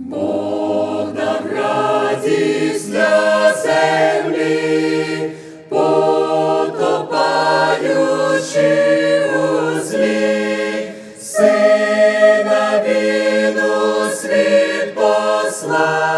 Бог дав радість для землі, потопаючи злі, сина він у світ послав,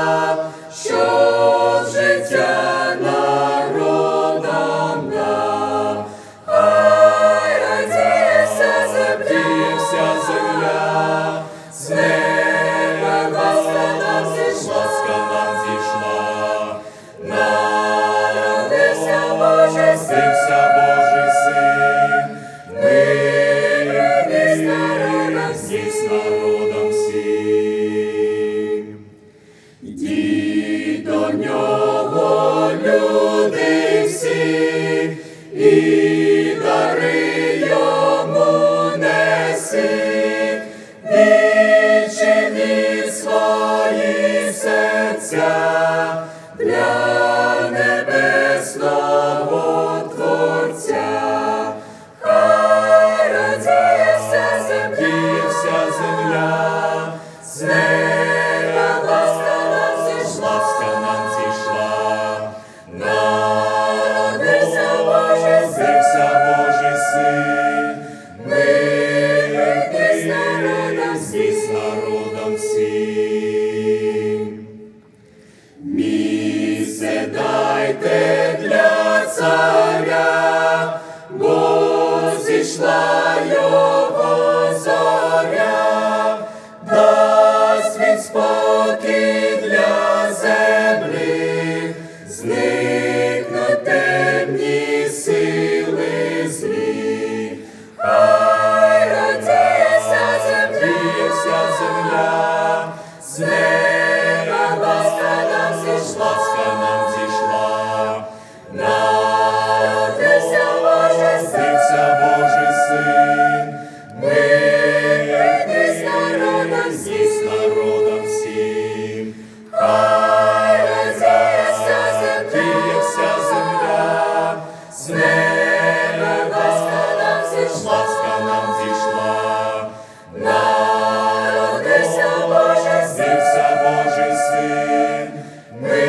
свої серця для небесного Творця. Хай радіється земля, вся земля, з неба ласка нам зійшла, ласка нам зійшла. Народився Божий син, Божий син, мирний з народом всім, з народом дайте для царя, жизни народом всем. Хай земля, вся земля, с неба ласка нам зійшла, ласка нам зійшла. Народився Божий Син, Дився Божий Син, ми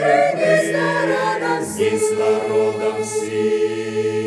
прийти народом всім, народом всім.